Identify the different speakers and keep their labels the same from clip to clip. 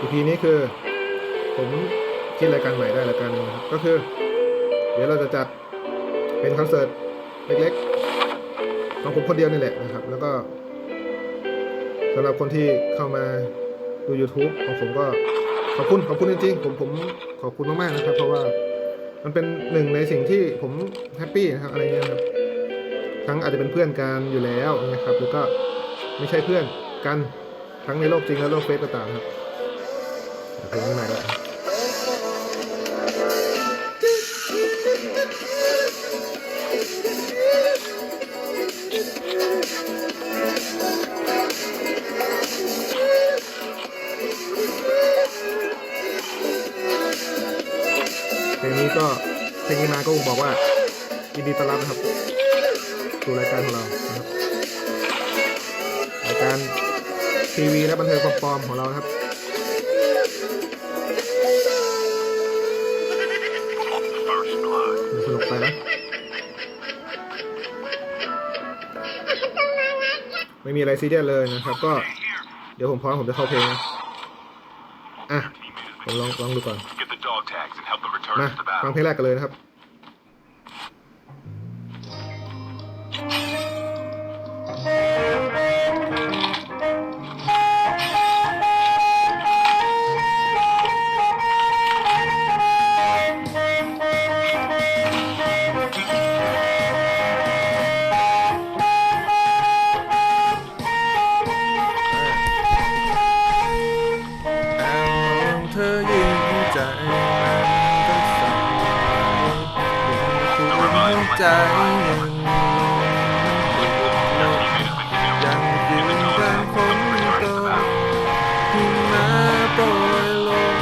Speaker 1: อีพีนี้คือ ผมคิดรายการใหม่ได้รายการนึงนะครับก็คือ เดี๋ยวเราจะจัดเป็นคอนเสิร์ตเล็กๆของผมคนเดียวนี่แหละนะครับ แล้วก็สำหรับคนที่เข้ามาดู YouTube ของผมก็ขอบคุณขอบคุณจริงๆผมผมขอบคุณมากๆนะครับ เพราะว่า มันเป็นหนึ่งในสิ่งที่ผมแฮปปี้นะครับอะไรเงี้ยครับ ทั้งอาจจะเป็นเพื่อนกันอยู่แล้วนะครับแล้วก็ไม่ใช่เพื่อนกันทั้งในโลกจริงและโลกเฟซก็ตามครับเพลงนี้มาแล้ว ลงนี้ก็เพลงนี้มาก็บอกว่ายินดีต้อนรับนะครับสู่รายการของเรานะครับรายการทีวีและบันเทิงปลอมๆของเราครับสนุกไปนะไม่มีอะไรซีเรียสเลยนะครับ ก็เดี๋ยวผมพร้อมผมจะเข้าเพลงนะ อะ ผมลองลองดูก่อน มาฟังเพลงแรกกันเลยนะครับ เป็นคุณใจหนึ่งยังยืนกลางฝนตกหิมะโปรยลง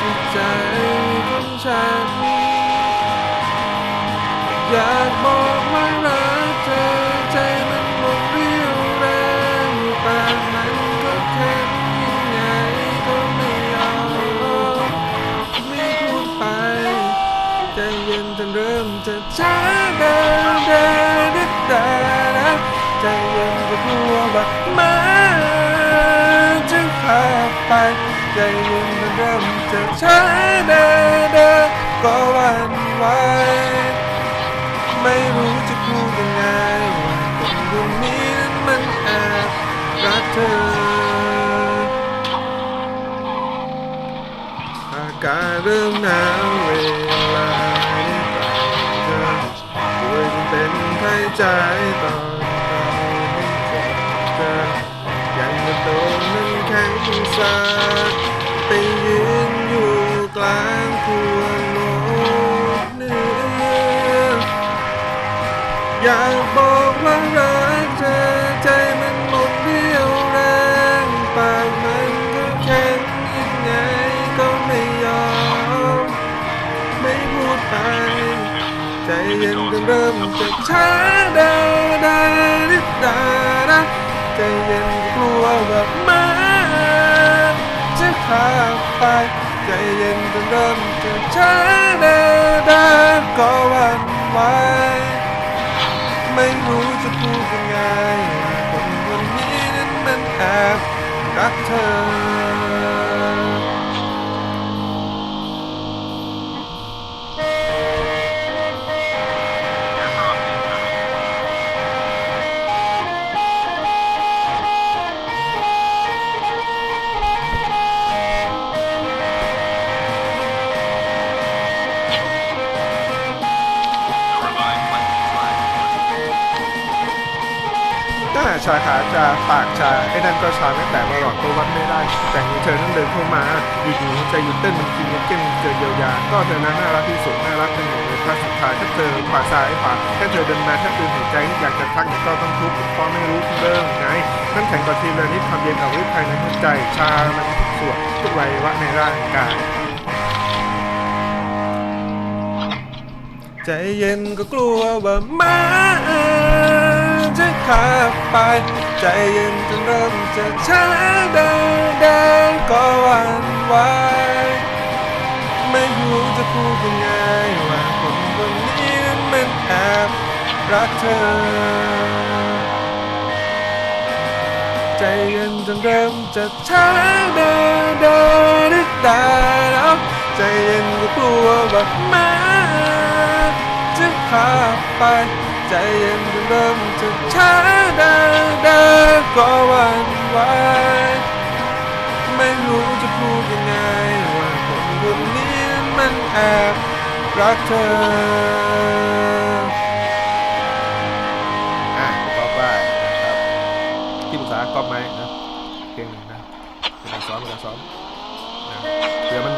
Speaker 1: ที่ใจของฉันอยากมอง ริ่มจะช้าเดินเดินดิดดาดาใจเย็นก็กลัวว่ามันจะขาดไปใจเย็นจนเริ่มจะช้าเดินเดินก็วันไหวไม่รู้จะพูดยังไงว่าคนคนนี้นั้นมันแอบรักเธออากาศเริ่มหนาว นเป็นไข้ใจตอนเราไม่เจอเธอยังกระโดดน้ำแข็งสาดไปยืนอยู่กลางทวงโลกเหนืออยากบอก เย็นจนเริ่มจะช้าดาดาดิดาดาใจเย็นกลัวแบบมันจะขาดไปใจเย็นจนเริ่มจะช้าดาดาก็หวันไหวไม่รู้จะพูดยังไงคนคนนี้นั้นมันแอบรักเธอ ชาขาจะปากชาไอ้นั่นก็ชาไม่แต่ว่าหลอดตัววัดไม่ได้ แต่มีเธอนั้นเดินเข้ามาอยู่ๆหัวใจหยุดเต้นมันกินมันเก้นเจอเยียวยา ก็เธอนั้นน่ารักที่สุดน่ารักเป็นหนึ่งในพระสุดท้ายถ้าเธอขาซ้ายขวาแค่เธอเดินมาแค่ตื่นหายใจอยากจะทักก็ต้องทุบเพราะไม่รู้เริ่มไงนั่นแข็งกว่าทีเลยนี่ความเย็นเอาไว้ภายในหัวใจชามันทุกส่วนทุกวัยวะในร่างกายใจเย็นก็กลัวว่ามัน จะขาดไป ใจเย็นจนเริ่มจะช้าเดินเดินก็หวันไหวไม่รู้จะพูดยังไงว่าคนคนนี้นั้นมันแอบรักเธอ ใจเย็นจนเริ่มจะช้าเดินเดินได้แล้วใจเย็นก็กลัวว่ามาจะพาไป ใจเย็นเริ่มจะช้าเดินเดินก็วันไหวไม่รู้จะพูดยังไงว่าคนคนนี้มันแอบรักเธออะต่อไปนะครับที่ปรึกษาก๊อปไหมนะเพลงหนึ่งนะเป็นการซ้อมเป็นการซ้อมนะเดี๋ยวมัน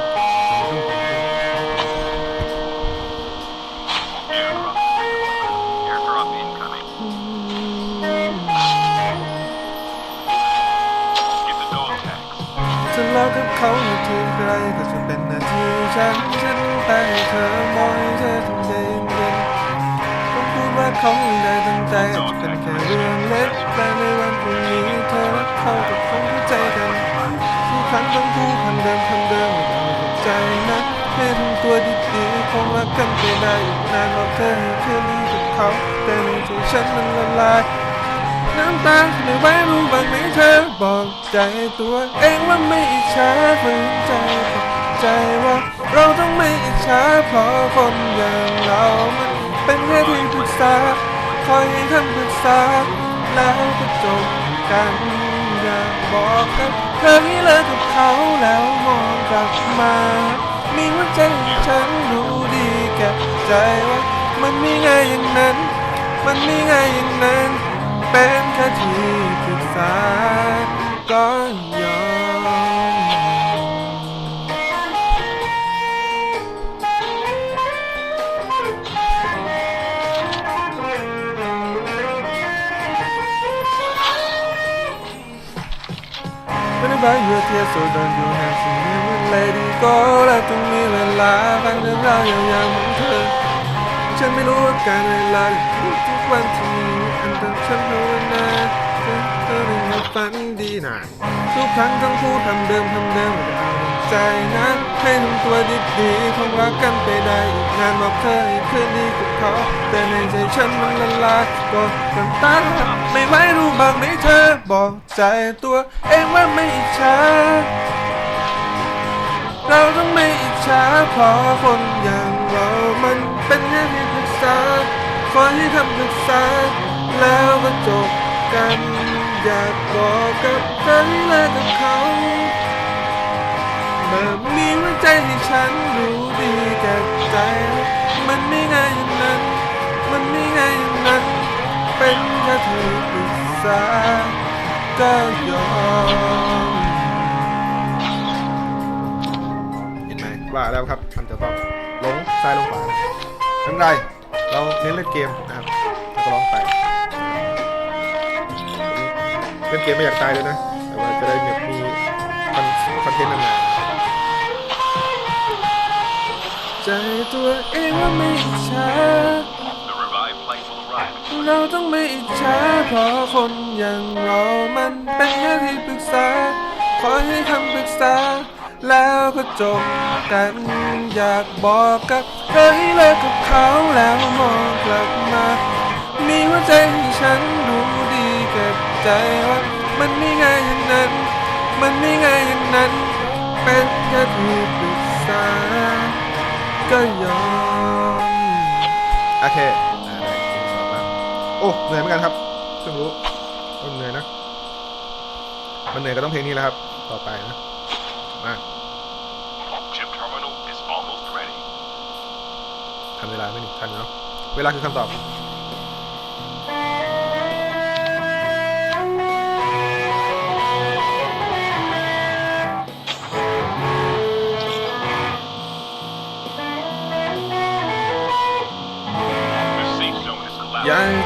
Speaker 1: ฉันฉันต่ให้เธอมองให้เธอทำใจเย็นต้องพูดว่าเขาไม่ได้ตั้งใจเป็นแค่เรื่องเล็กแต่ในวันพรุ่งนี้เธอเขาก็คงเข้าใจกันทุกครั้งต้องพูดคำเดิมคำเดิมไม่ต้องตกใจนะแค่ทำตัวดีๆคงรักกันไปได้อีกนานบอกเธอให้คืนดีกับเขาแต่ในใจฉันมันละลายน้ำตาไม่ไหวรู้บ้างไหมเธอบอกใจตัวเองว่าไม่อิจฉาฝืนใจบอกใจว่า เราต้องไม่อิจฉาเพราะคนอย่างเรามันเป็นแค่ที่ปรึกษาคอยให้คำปรึกษาแล้วก็จบกันอยากบอกกับเธอให้เลิกกับเขาแล้วมองกลับมา มีหัวใจฉันรู้ดีแก่ใจว่ามันไม่ง่ายอย่างนั้น มันไม่ง่ายอย่างนั้น เป็นแค่ที่ปรึกษาก็ When I buy you a tear so don't you have to live with lady go และต้องมีเวลาฟังเรื่องราวยาวๆของเธอ ฉันไม่รู้ว่าการเวลาทุกวันที่มีอันเป็นฉันภาวนา เธอเธอได้มาฝันดีนะทุกครั้งต้งพูดคำเดิมคำเดิมม่เอาใจนะให้ทำตัวดีๆคงรักกันไปได้อีกนานบอกเธอให้คืนดีกับเขาแต่ในใจฉันมันละลายก็น้ำตาไม่ไหวรู้บ้างไหมเธอบอกใจตัวเองว่าไม่อิจฉาเราต้องไม่อิจฉาเพราะคนอย่างเรามันเป็นแค่ที่ปรึกษาคอให้คำปรึกษาแล้วก็จบ กัน อยากบอกกับเธอให้เลิกกับเขาเมื่อมีหัวใจที่ฉันรู้ดีแก่ใจ มันไม่ง่ายอย่างนั้น มันไม่ง่ายอย่างนั้น เป็นแค่ที่ปรึกษาก็ยอมเห็นไหมว่าแล้วครับมันจะต้องลงซ้ายลงขวาไม่เป็นไรเราเน้นเล่นเกมนะครับแล้วก็ร้องไป เล่นเกมไม่อยากตายเลยนะ แต่ว่าจะได้แบบมีคอนคอนเทนต์นานๆใจตัวเองว่าไม่อิจฉาเราต้องไม่อิจฉาเพราะคนอย่างเรามันเป็นแค่ที่ปรึกษา ขอให้คำปรึกษา แล้วก็จบกันอยากบอกกับเธอให้เลิกกับเขาแล้วมองกลับมา มีหัวใจให้ฉันรู้ดีเก็บใจว่า มันไม่ง่ายอย่างนั้น มันไม่ง่ายอย่างนั้น เป็นแค่ที่ปรึกษาก็ยอม โอเคอ่าได้เพลงสองแล้วโอ้ เหนื่อยเหมือนกันครับเพิ่งรู้ว่าเหนื่อยนะ มันเหนื่อยก็ต้องเพลงนี้แหล้วครับ ต่อไปนะ มา
Speaker 2: Chip terminal is almost ready.
Speaker 1: ทันเวลาไหม่นี่ ทันเนาะ เวลาคือคำตอบ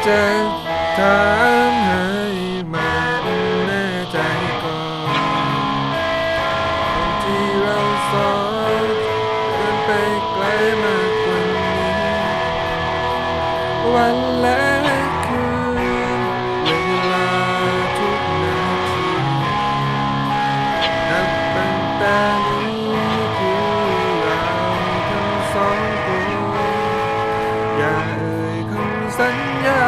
Speaker 1: จะถามให้มันแน่ใจก่อนที่เราสองเดินไปไกลมากกว่านี้ วันและคืนเวลาทุกนาทีนับตั้งแต่นี้คือเราทั้งสองคนอย่าเอ่ยคำ สัญญา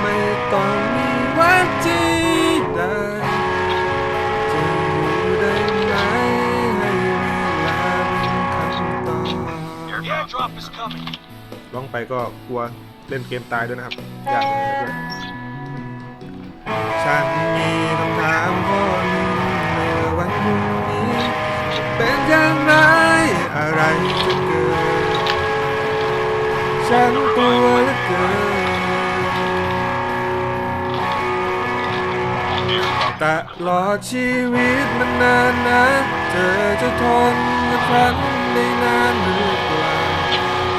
Speaker 1: ไม่ต้องมีวัดจีใดจะอยู่ได้ไหมให้เวลาเป็นคำตอบ
Speaker 2: Airdrop is coming.
Speaker 1: ร้องไปก็กลัวเล่นเกมตายด้วยนะครับ อยากเลยด้วยฉันมีคำถามข้อหนึ่งในวันพรุ่งนี้ เป็นอย่างไรอะไรจะเกิด ฉันกลัวเหลือเกินตลอดชีวิตมันนานนะ เธอจะทนกับฉันได้นานหรือเปล่า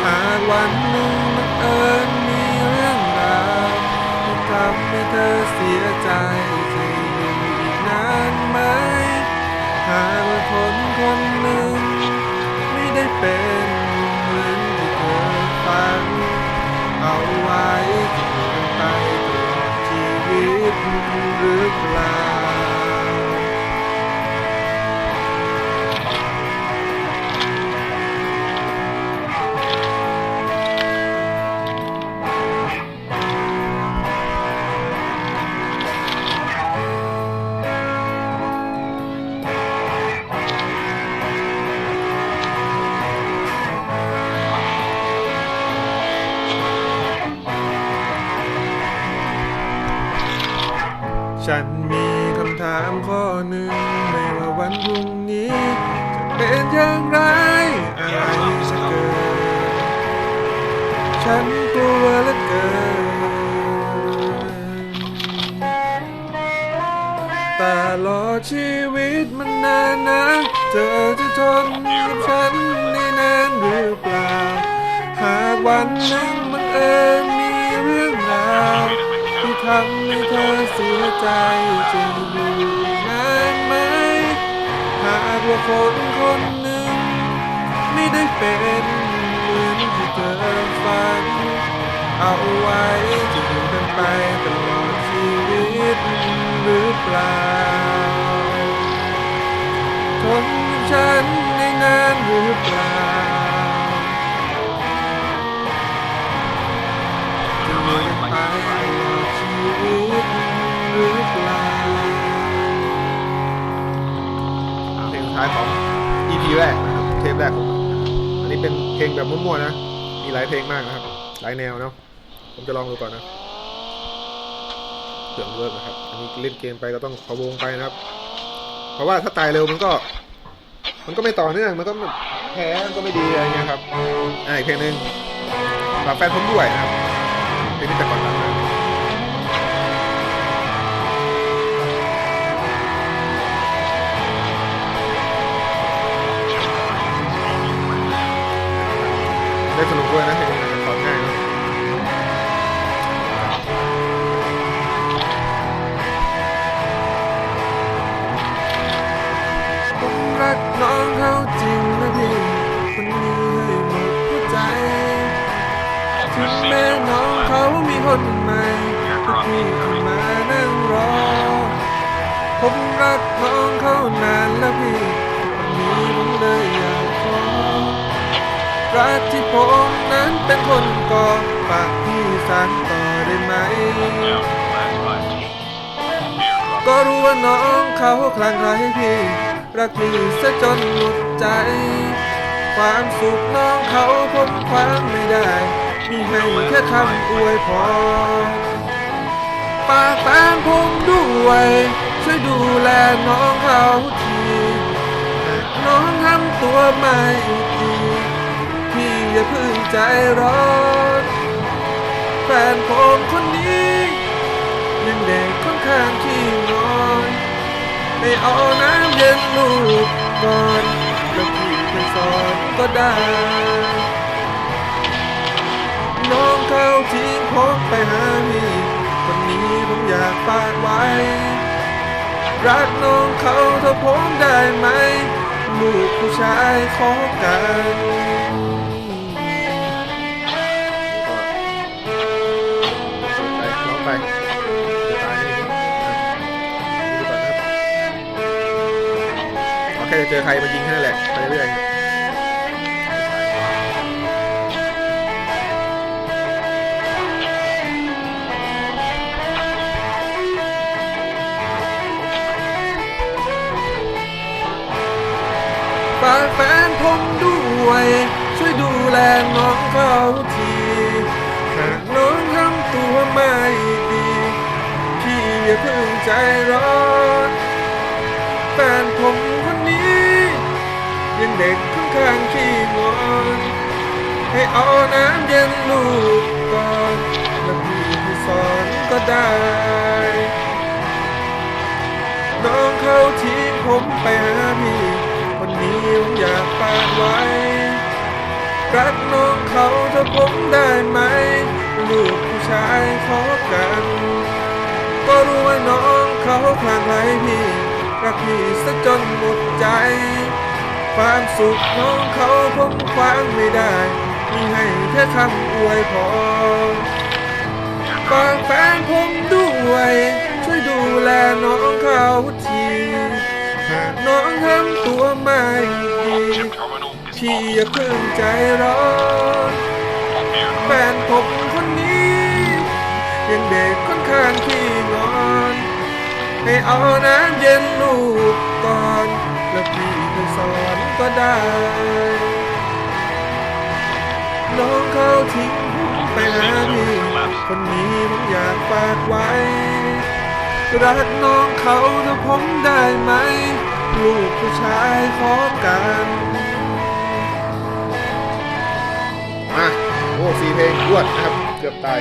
Speaker 1: หากวันหนึ่งมันเอิญมีเรื่องราวที่ทำให้เธอเสียใจจะอยู่อีกนานไหม หากว่าคนคนหนึ่งไม่ได้เป็น เอาไว้ไปตลอดชีวิตหรือเปล่า แตลอชีวิตมันนานนะเธอจะทนกับฉันได้นานหรือเปล่า หากวันหนึ่งมันเอิญมีเรื่องราวที่ทำให้เธอเสียใจจะอยู่นานไหม หากว่าคนคนหนึ่ง ไม่ได้เป็นเหมือนที่เธอฝัน เอาไว้จะอยู่กันไปตลอดชีวิต หรือเปล่าทนฉันได้นานหรือเปล่าจะไปตลอดชีวิตหรือเปล่าเพลงสุดท้ายของ EP แรกนะครับเทปแรกของผมอันนี้เป็นเพลงแบบมั่วๆนะ มีหลายเพลงมากนะครับ หลายแนวเนาะผมจะลองดูก่อนนะ เผื่อมเวิร์กนะครับ อันนี้เล่นเกมไปก็ต้องพะวงไปนะครับ เพราะว่าถ้าตายเร็วมันก็ มันก็ไม่ต่อเนื่อง มันก็แพ้มันก็ไม่ดีอะไรเงี้ยครับ อ่าอีกเพลงหนึ่งฝากแฟนผมด้วยนะครับเพลงนี้แต่ก่อนดังมาก รักที่ผมนั้นเป็นคนก่อฝากพี่สานต่อได้ไหม ก็รู้ว่าน้องเขาคลั่งไคล้พี่ รักพี่ซะจนหมดใจ ความสุขน้องเขาผมคว้างไม่ได้ มีให้แค่คำอวยพรปากแฟนผมด้วยช่วยดูแลน้องเขาทีน้องทำตัวไม่ดี อย่าพึ่งใจร้อนแฟนผมคนนี้ยังเด็กค่อนข้างขี้งอนไม่เอาน้ำเย็นลูกก่อนแล้วพี่จะสอนก็ได้ น้องเขาทิ้งผมไปหาพี่คนนี้ผมอยากฝากไว้ รักน้องเขาเท่าผมได้ไหม ลูกผู้ชายขอกัน ครจะเจอใครมายิงแค่นั้นแหละไปเรื่อย
Speaker 3: เอาน้ำเย็นลูกก่อนแล้วพี่ที่สอนก็ได้ น้องเขาทิ้งผมไปหาพี่คนนี้ผมอยากฝากไว้ รักน้องเขาถ้าผมได้ไหม ลูกผู้ชายขอกัน ก็รู้ว่าน้องเขาคลั่งไคล้พี่รักพี่ซะจนหมดใจ ความสุขน้องเขาผมคว้างไม่ได้ ให้แค่คำอวยพรฝากแฟนผมด้วย ช่วยดูแลน้องเขาทีหากน้องทำตัวไม่ดีพี่อย่าเพิ่งใจร้อนแฟนผมคนนี้ ยังเด็กค่อนข้างขี้งอนให้เอาน้ำเย็นลูกก่อน แล้วพี่จะสอนก็ได้ น้องเขาทิ้งผมไปหาพี่คนนี้ผมอยากฝากไว้ รักน้องเขาถ้าผมได้ไหม ลูกผู้ชายขอกันมาโอ้สี่เพลงรวดนะครับ เกือบตาย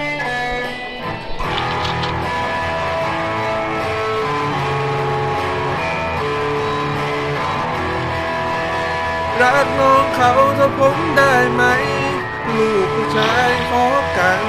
Speaker 3: รักน้องเขาถ้าผมได้ไหม ลูกผู้ชายขอกัน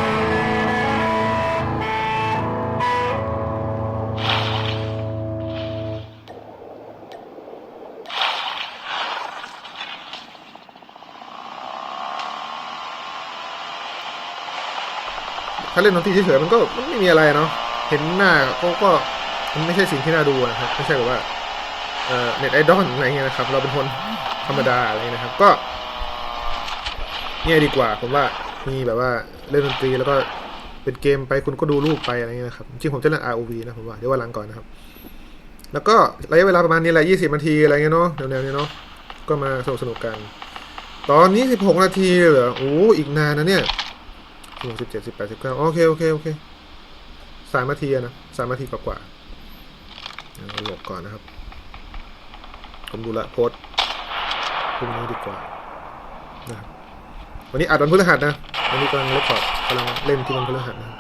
Speaker 3: ถ้าเล่นดนตรีเฉยๆมันก็มันไม่มีอะไรเนาะเห็นหน้าก็ก็มันไม่ใช่สิ่งที่น่าดูนะครับไม่ใช่แบบว่าเน็ตไอดอลอะไรเงี้ยนะครับ เราเป็นคนธรรมดาอะไรนะครับ ก็ เนี่ยดีกว่าผมว่ามีแบบว่าเล่นดนตรีแล้วก็เป็นเกมไปคุณก็ดูรูปไปอะไรเงี้ยนะครับ จริงผมจะเล่น ROV นะผมว่าเดี๋ยววันหลังก่อนนะครับ แล้วก็ระยะเวลาประมาณนี้แหละ20 นาทีอะไรเงี้ยเนาะแนวๆนี้เนาะก็มาสนุกสนุกกัน ตอนนี้ 16 นาทีเหรอโอ้อีกนานนะเนี่ยหกสิบเจ็ดสิบแปดสิบเก้าโอเคโอเคโอเคสามนาทีนะสามนาทีกว่าๆเอาหลบก่อนนะครับ ผมดูละโพสต์พรุ่งนี้ดีกว่า วันนี้อัดวันพฤหัสนะวันนี้กำลังเล่นคอร์ดกำลังเล่นที่วันพฤหัสนะครับ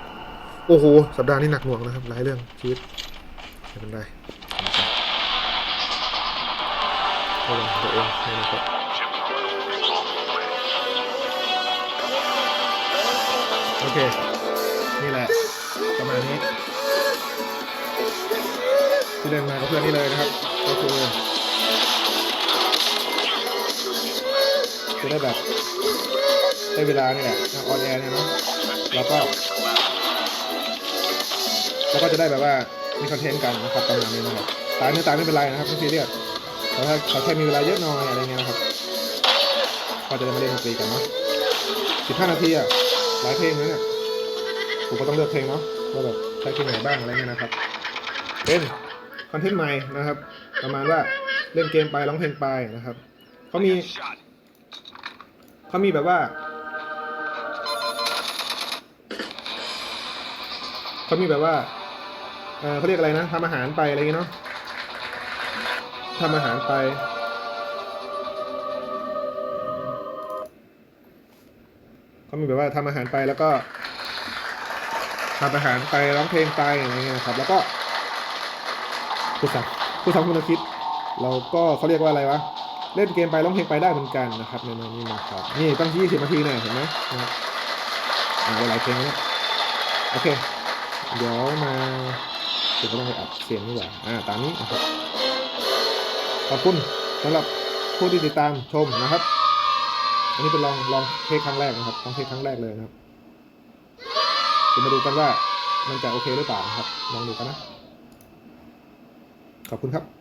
Speaker 3: โอ้โหสัปดาห์นี้หนักหน่วงนะครับหลายเรื่องชีวิตไม่เป็นไรระวังตัวเองนะครับโอเค นี่แหละประมาณนี้ที่เล่นมากับเพื่อนนี่เลยนะครับก็คือจะได้แบบ ได้เวลานี่แหละออนแอร์เนี่ยนะแล้วก็แล้วก็จะได้แบบว่ามีคอนเทนต์กันนะครับประมาณนี้นะครับตายไม่ตายไม่เป็นไรนะครับไม่ซีเรียสแต่ถ้าเขาแค่มีเวลาเยอะหน่อยอะไรเงี้ยนะครับก็จะได้มาเล่นดนตรีกันเนาะสิบห้านาทีอะหลายเพลงนะเนี่ยผมก็ต้องเลือกเพลงเนาะว่าแบบใช้เพลงไหนบ้างอะไรเงี้ยนะครับ เป็นคอนเทนต์ใหม่นะครับ ประมาณว่าเล่นเกมไปร้องเพลงไปนะครับเขามีเขามีแบบว่า เขามีแบบว่าเออเขาเรียกอะไรนะทำอาหารไปอะไรเงี้ยเนาะทำอาหารไป เขามีแบบว่าทำอาหารไปแล้วก็ทำอาหารไปร้องเพลงไปอะไรเงี้ยนะครับ แล้วก็ผู้สังผู้สังคุณคิด เราก็เขาเรียกว่าอะไรวะเล่นเกมไปร้องเพลงไปได้เหมือนกันนะครับในในนี้นะครับนี่ตั้งยี่สิบนาทีเนี่ยเห็นไหมนะครับหลายเพลงแล้วเนี่ยโอเค เดี๋ยวมาเดี๋ยวก็ต้องไปอัดเสียงดีกว่าอ่าตามนี้นะครับขอบคุณสำหรับผู้ที่ติดตามชมนะครับ อันนี้เป็นลองลองเทคครั้งแรกนะครับลองเทคครั้งแรกเลยนะครับเดี๋ยวมาดูกันว่ามันจะโอเคหรือเปล่านะครับลองดูกันนะ ขอบคุณครับ